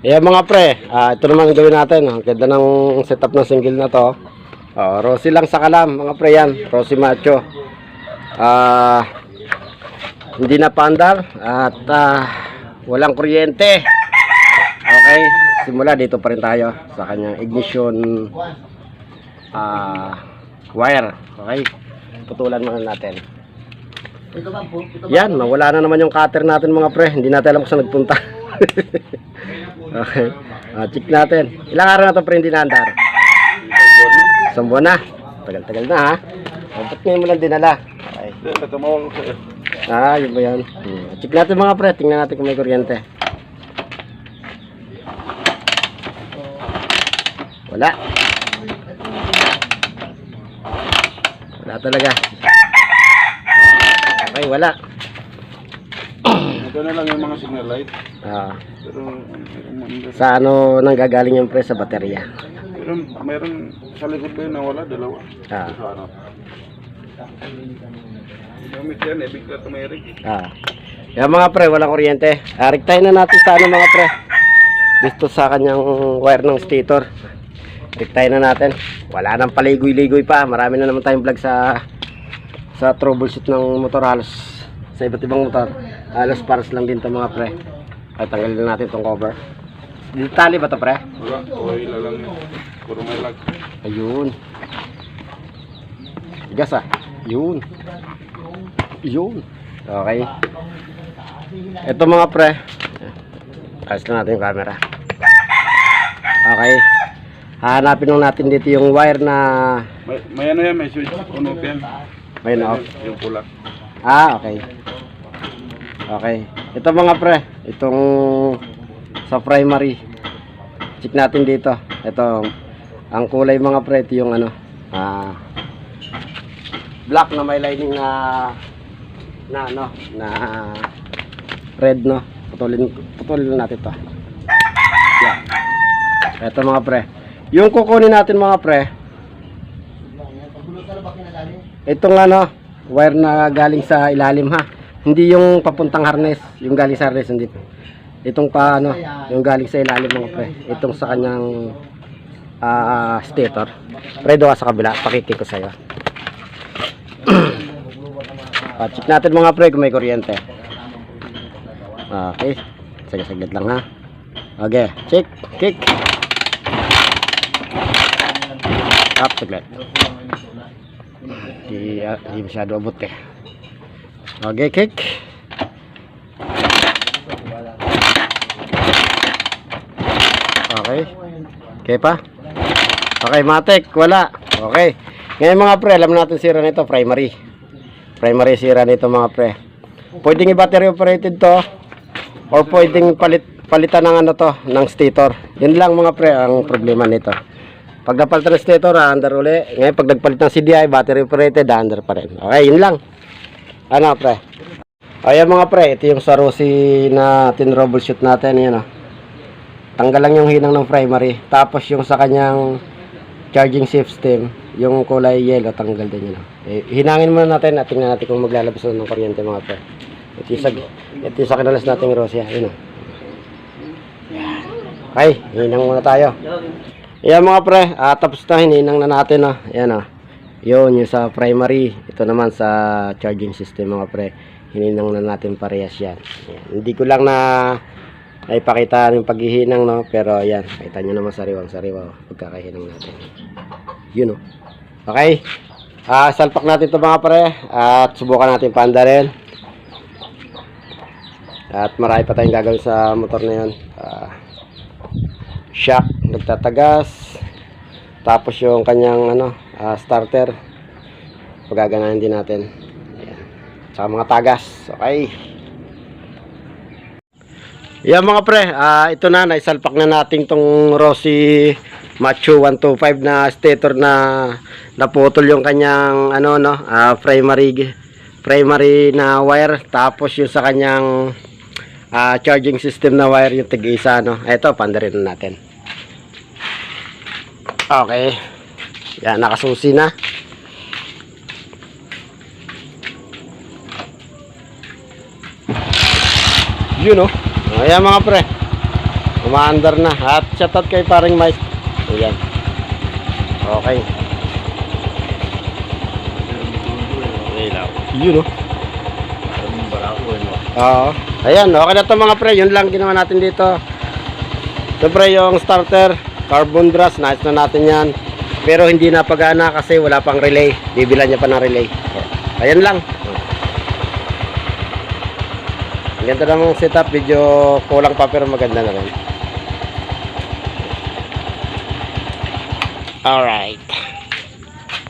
Ayan mga pre, ah, ito naman ang gawin natin. Ang ganda ng setup ng single na to. Oh, Rosy lang sa kalam, mga pre yan. Rosy Macho. Ah, hindi na pandar at ah, walang kuryente. Okay, simula dito pa rin tayo sa kanyang ignition ah, wire. Okay, putulan muna natin. Yan, nawala na naman yung cutter natin mga pre. Hindi natin alam kung saan nagpunta. okay. Ah, check natin. Ilang araw na ito pre hindi naandar? Isang buwan na. Tagal-tagal na ha. Oh, ba't ngayon mo lang dinala? Okay. Ah, yun ba yan? Hmm. Check natin mga pre. Tingnan natin kung may kuryente. Wala. Wala talaga. Okay, wala. Ito na lang yung mga signal light. Ah, Pero, um, sa ano nang gagaling yung pre sa baterya. pero mayroon sa likod ko yun na wala, dalawa. Ah, Sa ano. Gamit yan, eh, bigla tumirik. ah. Yan mga pre, walang kuryente. Ah, rektahin na natin sa ano mga pre. Dito sa kanyang wire ng stator. Rektahin na natin. Wala nang paligoy-ligoy pa. Marami na naman tayong vlog sa sa troubleshoot ng motor halos sa iba't ibang motor. Halos paras lang din to mga pre. Ay tanggalin na natin itong cover. Tali ba to pre? Wala, oil lang yun. Puro may lag. Ayun. Gas ah. Yun. Yun. Okay. Ito mga pre. Ayos lang natin yung camera. Okay. Hahanapin lang natin dito yung wire na May, may ano yan, may switch on off yan. may na off. Yung pula. Ah, okay. Okay. Ito mga pre, itong sa primary. Check natin dito. Ito ang kulay mga pre, ito yung ano, ah black na may lining na na ano, na red no. Putulin putulin natin 'to. Yan. Ito mga pre. Yung kukunin natin mga pre, Itong ano, wire na galing sa ilalim ha. Hindi yung papuntang harness, yung galing sa harness hindi. Itong pa ano, yung galing sa ilalim mga pre. Itong sa kanyang ah stator. Pre, ka sa kabila, pakikik ko sa'yo. Ah, check natin mga pre kung may kuryente. Okay. Sige, saglit lang ha. Okay, check, kick. Up, saglit. Di, ah, di masyado abot eh. Okay, kick. Okay. Okay pa? Okay, matik. Wala. Okay. Ngayon mga pre, alam natin sira nito, primary. Primary sira nito mga pre. Pwedeng i-battery operated to or pwedeng palit palitan ng ano to, ng stator. Yun lang mga pre ang problema nito. Pag napalitan ng stator, under uli. Ngayon pag nagpalit ng CDI, battery operated, under pa rin. Okay, yun lang. Ano pre? Ayan mga pre, ito yung sa Rossi na tin-troubleshoot natin. Yan o. Tanggal lang yung hinang ng primary. Tapos yung sa kanyang charging system, yung kulay yellow, tanggal din yun. o. Eh, hinangin muna natin at tingnan natin kung maglalabas na ng kuryente mga pre. Ito yung sa, ito yung sa kinalas nating Rossi. Yun o. Okay, hinang muna tayo. Yan mga pre, ah, tapos na hininang na natin ah. Yan ah. Yun, yung sa primary. Ito naman sa charging system mga pre. Hininang na natin parehas yan. Yan. Hindi ko lang na naipakita yung paghihinang no. Pero yan, kita nyo naman sariwang sariwa. oh, Pagkakahinang natin. Yun oh. Okay. Ah, salpak natin ito mga pre. At subukan natin paandarin. At marami pa tayong gagawin sa motor na yun. Ah, shock nagtatagas tapos yung kanyang ano ah, starter pagaganahin din natin Ayan. saka mga tagas okay yan mga pre ah, ito na naisalpak na natin tong Rossi Macho 125 na stator na naputol yung kanyang ano no ah, primary primary na wire tapos yung sa kanyang ah, charging system na wire yung tig-isa no. Ito pandarin na natin. Okay. Yan nakasusi na. Yun oh. Ayan mga pre. Umaandar na. At shoutout kay paring Mike. Ayan. Okay. Yun oh. Oo. Ayan, okay na to mga pre. Yun lang ginawa natin dito. Ito pre yung starter. Carbon brass. Nice na natin yan. Pero hindi na pagana kasi wala pang relay. Bibilan niya pa ng relay. Ayan lang. Ang ganda ng setup. Medyo kulang pa pero maganda na rin. Alright.